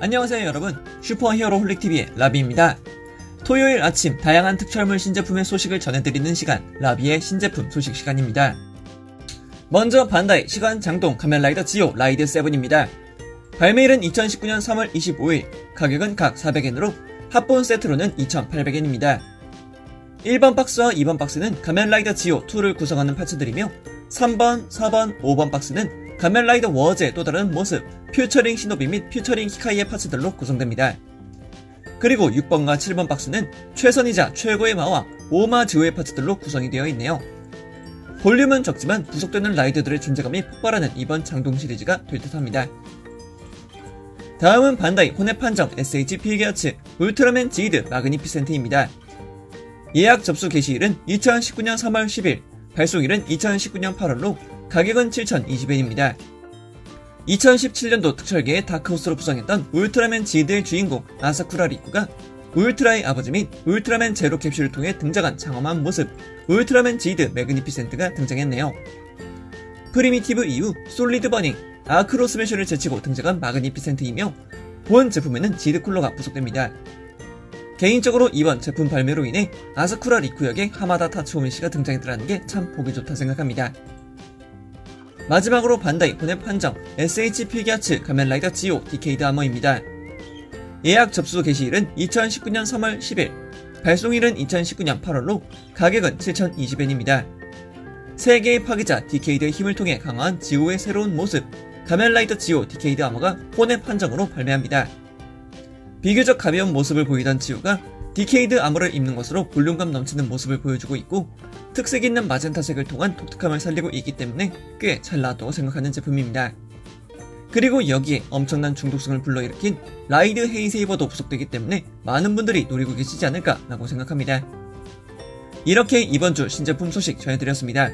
안녕하세요 여러분. 슈퍼히어로 홀릭TV의 라비입니다. 토요일 아침 다양한 특촬물 신제품의 소식을 전해드리는 시간 라비의 신제품 소식 시간입니다. 먼저 반다이 시간 장동 카멜라이더 지오 라이드 7입니다. 발매일은 2019년 3월 25일 가격은 각 400엔으로 합본 세트로는 2,800엔입니다. 1번 박스와 2번 박스는 가멜라이더 지오 2를 구성하는 파츠들이며 3번, 4번, 5번 박스는 가멜라이더 워즈의 또 다른 모습, 퓨처링 시노비 및 퓨처링 히카이의 파츠들로 구성됩니다. 그리고 6번과 7번 박스는 최선이자 최고의 마왕, 오마즈오의 파츠들로 구성이 되어 있네요. 볼륨은 적지만 구속되는 라이더들의 존재감이 폭발하는 이번 장동 시리즈가 될 듯합니다. 다음은 반다이 혼의 판정 SH 피규어츠 울트라맨 지드 마그니피센트입니다. 예약 접수 개시일은 2019년 3월 10일, 발송일은 2019년 8월로 가격은 7,020엔입니다. 2017년도 특촬계의 다크호스로 부상했던 울트라맨 지드의 주인공 아사쿠라 리쿠가 울트라의 아버지 및 울트라맨 제로 캡슐을 통해 등장한 장엄한 모습 울트라맨 지드 매그니피센트가 등장했네요. 프리미티브 이후 솔리드 버닝, 아크로 스매셔를 제치고 등장한 마그니피센트이며 본 제품에는 지드 쿨러가 부속됩니다. 개인적으로 이번 제품 발매로 인해 아사쿠라 리쿠 역의 하마다 타츠오미 씨가 등장했더라는 게 참 보기 좋다 생각합니다. 마지막으로 반다이 혼의 판정 SH 피규어츠 가면라이더 지오 디케이드 아머입니다. 예약 접수 개시일은 2019년 3월 10일, 발송일은 2019년 8월로 가격은 7,020엔입니다. 세계의 파괴자 디케이드의 힘을 통해 강화한 지오의 새로운 모습, 가면라이더 지오 디케이드 아머가 혼의 판정으로 발매합니다. 비교적 가벼운 모습을 보이던 지오가 디케이드 아머를 입는 것으로 볼륨감 넘치는 모습을 보여주고 있고 특색 있는 마젠타색을 통한 독특함을 살리고 있기 때문에 꽤 잘 나왔다고 생각하는 제품입니다. 그리고 여기에 엄청난 중독성을 불러일으킨 라이드 헤이세이버도 부속되기 때문에 많은 분들이 노리고 계시지 않을까라고 생각합니다. 이렇게 이번 주 신제품 소식 전해드렸습니다.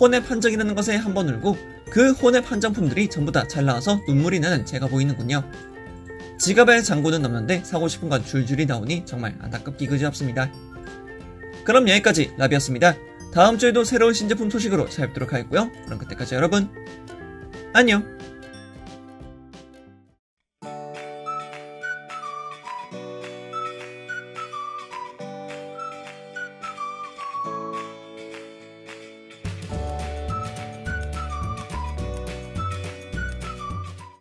혼의 판정이라는 것에 한번 울고 그 혼의 판정품들이 전부 다 잘 나와서 눈물이 나는 제가 보이는군요. 지갑에 잔고는 넘는데 사고 싶은 건 줄줄이 나오니 정말 안타깝기 그지없습니다. 그럼 여기까지 라비였습니다. 다음 주에도 새로운 신제품 소식으로 찾아뵙도록 하겠고요. 그럼 그때까지 여러분 안녕